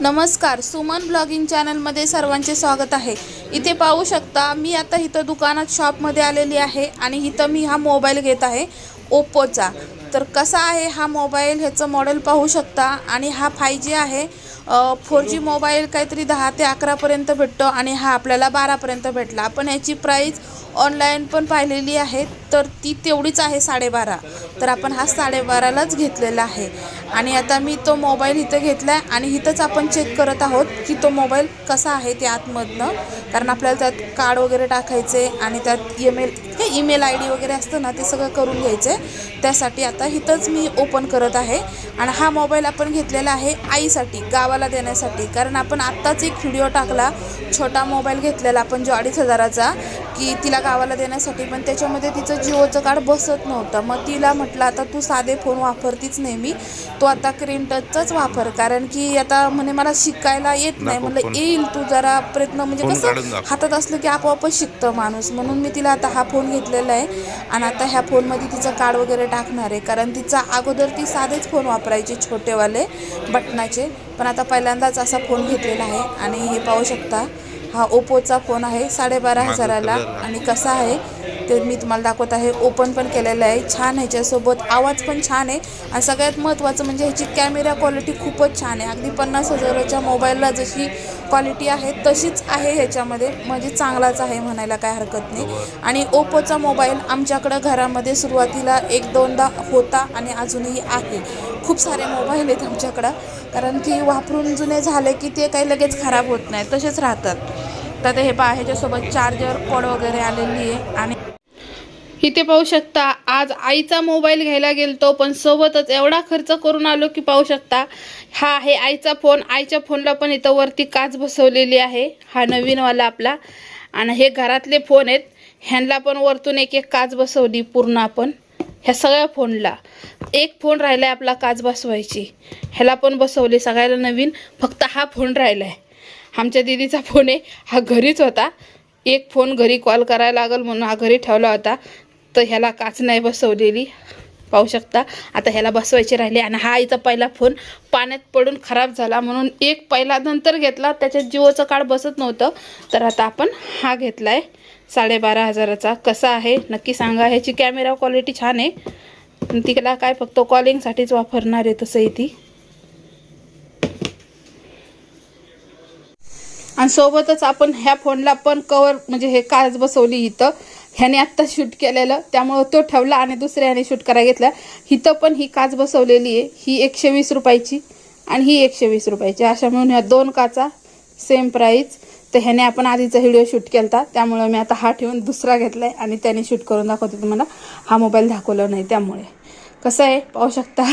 नमस्कार सुमन ब्लॉगिंग चॅनलमध्ये सर्वांचे स्वागत आहे. इथे पाहू शकता मी आता इथं दुकानात शॉपमध्ये आलेली आहे आणि इथं मी हा मोबाईल घेत आहे ओप्पोचा. तर कसा आहे हा मोबाईल ह्याचं मॉडेल पाहू शकता. आणि हा फाय जी आहे. फोर जी मोबाईल काहीतरी दहा ते अकरापर्यंत भेटतो आणि हा आपल्याला बारापर्यंत भेटला. आपण याची प्राईस ऑनलाईन पण पाहिलेली आहे तर ती तेवढीच आहे साडेबारा. तर आपण हा साडेबारालाच घेतलेला आहे. आणि आता मी तो मोबाईल इथं घेतला आहे आणि इथंच आपण चेक करत आहोत की तो मोबाईल कसा आहे ते आतमधनं. कारण आपल्याला त्यात कार्ड वगैरे टाकायचे आणि त्यात ईमेल हे ईमेल आय डी वगैरे असतं ना ते सगळं करून घ्यायचं. आहे त्यासाठी आता इथंच मी ओपन करत आहे. आणि हा मोबाईल आपण घेतलेला आहे आईसाठी गावाला देण्यासाठी. कारण आपण आत्ताच एक व्हिडिओ टाकला छोटा मोबाईल घेतलेला आपण जो अडीच हजाराचा. की तिला गावाला देण्यासाठी पण त्याच्यामध्ये तिचं जिओचं कार्ड बसत नव्हतं. मग तिला म्हटलं आता तू साधे फोन वापरतीच नेहमी तो आता क्रीम टचचाच वापर. कारण की आता म्हणे मला शिकायला येत नाही. फोन. येईल तू जरा प्रयत्न. म्हणजे कसं. हातात असलं की आपोआपच शिकतं माणूस. म्हणून मी तिला आता हा फोन घेतलेला आहे. आणि आता ह्या फोनमध्ये तिचं कार्ड वगैरे टाकणार आहे. कारण तिचा अगोदर ती साधेच फोन वापरायची छोटेवाले बटनाचे पण आता पहिल्यांदाच असा फोन घेतलेला आहे. आणि हे पाहू शकता हा ओप्पोचा फोन आहे साडेबारा हजाराला. आणि कसा आहे ते मी तुम्हाला दाखवत आहे. ओपन पण केलेलं आहे. छान ह्याच्यासोबत आवाज पण छान आहे. आणि सगळ्यात महत्त्वाचं म्हणजे ह्याची कॅमेरा क्वालिटी खूपच छान आहे. अगदी पन्नास हजाराच्या मोबाईलला जशी क्वालिटी आहे तशीच आहे ह्याच्यामध्ये. म्हणजे चांगलाच आहे म्हणायला काय हरकत नाही. आणि ओप्पोचा मोबाईल आमच्याकडं घरामध्ये सुरुवातीला एक दोनदा होता आणि अजूनही आहे. खूप सारे मोबाईल आहेत आमच्याकडं. कारण की वापरून जुने झाले की ते काही लगेच खराब होत नाही. तसेच राहतात. तर ते हे पहा ह्याच्यासोबत चार्जर कॉड वगैरे आलेली आहे. आणि इथे पाहू शकता आज आईचा मोबाईल घ्यायला गेलतो पण सोबतच एवढा खर्च करून आलो की पाहू शकता हा आहे आईचा फोन आईच्या फोनला पण इथं वरती काच बसवलेली आहे हा नवीनवाला आपला. आणि हे घरातले फोन आहेत ह्यांना पण वरतून एक एक काच बसवली पूर्ण आपण ह्या सगळ्या फोनला एक फोन राहिला आहे आपला काच बसवायची ह्याला पण बसवली सगळ्याला नवीन फक्त हा फोन राहिला आहे आमच्या दिदीचा फोन आहे. हा घरीच होता. एक फोन घरी कॉल करायला लागल म्हणून हा घरी ठेवला होता. तर ह्याला काच नाही बसवलेली. पाहू शकता. आता ह्याला बसवायचे राहिले आणि हा आईचा पहिला फोन पाण्यात पडून खराब झाला म्हणून एक पहिला नंतर घेतला. त्याच्यात जिओचं कार्ड बसत नव्हतं. तर आता आपण हा घेतला आहे साडेबारा हजाराचा. कसा आहे? नक्की सांगा. ह्याची कॅमेरा क्वालिटी छान आहे. तिला काय फक्त कॉलिंगसाठीच वापरणार आहे तसंही ती. आणि सोबतच आपण ह्या फोनला पण कवर म्हणजे हे काच बसवली इथं. ह्याने आत्ता शूट केलेलं त्यामुळं तो ठेवला आणि दुसऱ्या ह्याने शूट करायला घेतला. इथं पण ही काच बसवलेली आहे. ही एकशे वीस रुपयाची आणि ही एकशे वीस रुपयाची. अशा म्हणून ह्या दोन काचा सेम प्राईज तर ह्याने आपण आधीचा व्हिडिओ शूट केला त्यामुळं मी आता हा ठेवून दुसरा घेतलाय आणि त्याने शूट करून दाखवते तुम्हाला. हा मोबाईल दाखवला नाही त्यामुळे. कसं आहे? पाहू शकता?